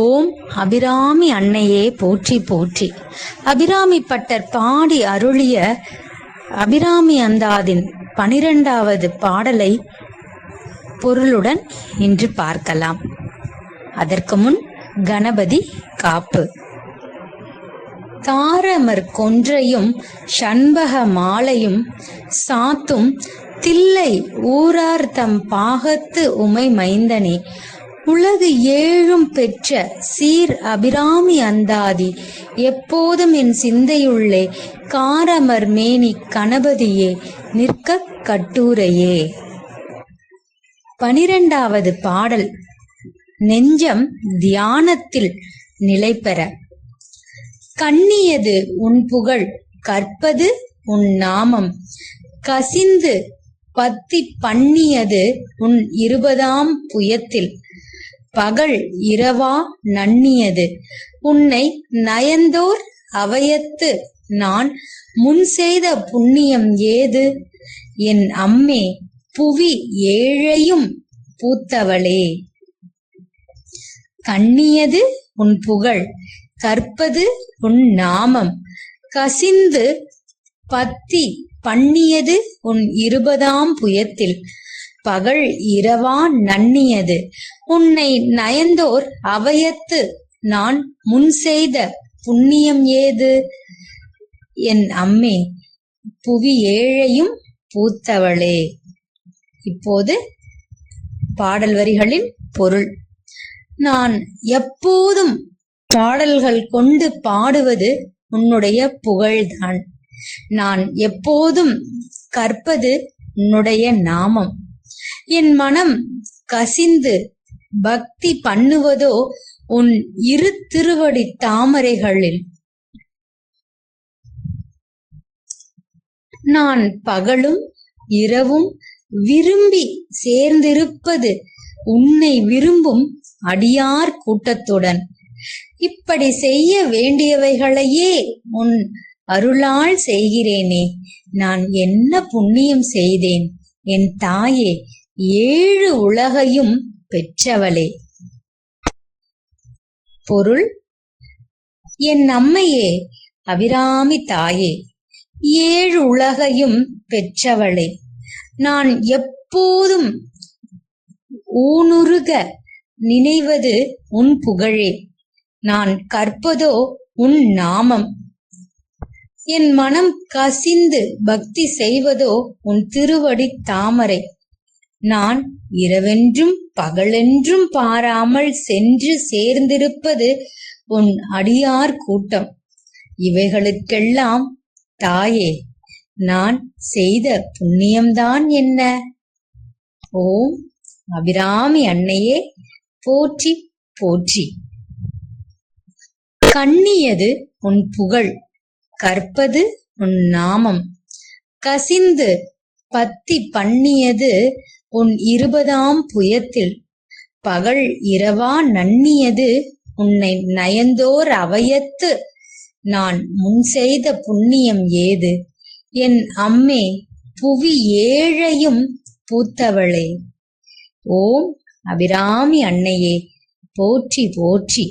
ஓம் அபிராமி அன்னையே போற்றி போற்றி. அபிராமி பட்டர் பாடி அருளிய அபிராமி அந்தாதின் பனிரெண்டாவது பாடலை பொருளுடன் இன்று பார்க்கலாம். அதற்கு முன் கணபதி காப்பு. தாரமர் கொன்றையும் சண்பக மாலையும் சாத்தும் தில்லை ஊரார் தம் பாகத்து உமை மைந்தனே. உலகு ஏழும் பெற்ற சீர் அபிராமி அந்தாதி எப்போதும் என் சிந்தையுள்ளே காரமர் மேனி கணபதியே நிற்க கட்டுரையே. பனிரெண்டாவது பாடல் நெஞ்சம் தியானத்தில் நிலை பெற. கண்ணியது உன் புகழ் கற்பது உன் நாமம். கசிந்து பத்தி பண்ணியது உன் இருபதாம் புயத்தில். பகல் இரவா நன்னியது. உன்னை நயந்தோர் அவயத்து நான் முன் செய்த புண்ணியம் ஏது? என் அம்மே புவி ஏழையும் பூத்தவளே. கண்ணியது உன் புகழ் கற்பது உன் நாமம். கசிந்து பத்தி பண்ணியது உன் இருபதாம் புயத்தில். பகல் இரவா நன்னியது. உன்னை நயந்தோர் அவயத்து நான் முன் செய்த புண்ணியம் ஏது? என் அம்மே புவி ஏழையும் பூத்தவளே. இப்போது பாடல் வரிகளின் பொருள். நான் எப்போதும் பாடல்கள் கொண்டு பாடுவது உன்னுடைய புகழ்தான். நான் எப்போதும் கற்பது உன்னுடைய நாமம். என் மனம் கசிந்து பக்தி பண்ணுவதோ உன் இரு திருவடி தாமரைகளில். நான் பகலும் இரவும் விரும்பி சேர்ந்திருப்பது உன்னை விரும்பும் அடியார் கூட்டத்துடன். இப்படி செய்ய வேண்டியவைகளையே உன் அருளால் செய்கிறேனே. நான் என்ன புண்ணியம் செய்தேன்? என் தாயே ஏழு உலகையும் பெற்றவளே. பொருள் என் அம்மையே அபிராமி தாயே ஏழு உலகையும் பெற்றவளே. நான் எப்போதும் ஊனுருக நினைவது உன் புகழே. நான் கற்பதோ உன் நாமம். என் மனம் கசிந்து பக்தி செய்வதோ உன் திருவடி தாமரை. நான் இரவென்றும் பகலென்றும் பாராமல் சென்று சேர்ந்திருப்பது உன் அடியார் கூட்டம். இவைகளுக்கெல்லாம் தாயே நான் செய்த புண்ணியம்தான் என்ன? ஓம் அபிராமி அன்னையே போற்றி போற்றி. கண்ணியது உன் புகழ் கற்பது உன் நாமம். கசிந்து பத்தி பண்ணியது உன் இருபதாம் புயத்தில் பகல் இரவா நன்னியது உன்னை நயந்தோர் அவயத்து. நான் முன் செய்த புண்ணியம் ஏது? என் அம்மே புவி ஏழையும் பூத்தவளே. ஓம் அபிராமி அன்னையே போற்றி போற்றி.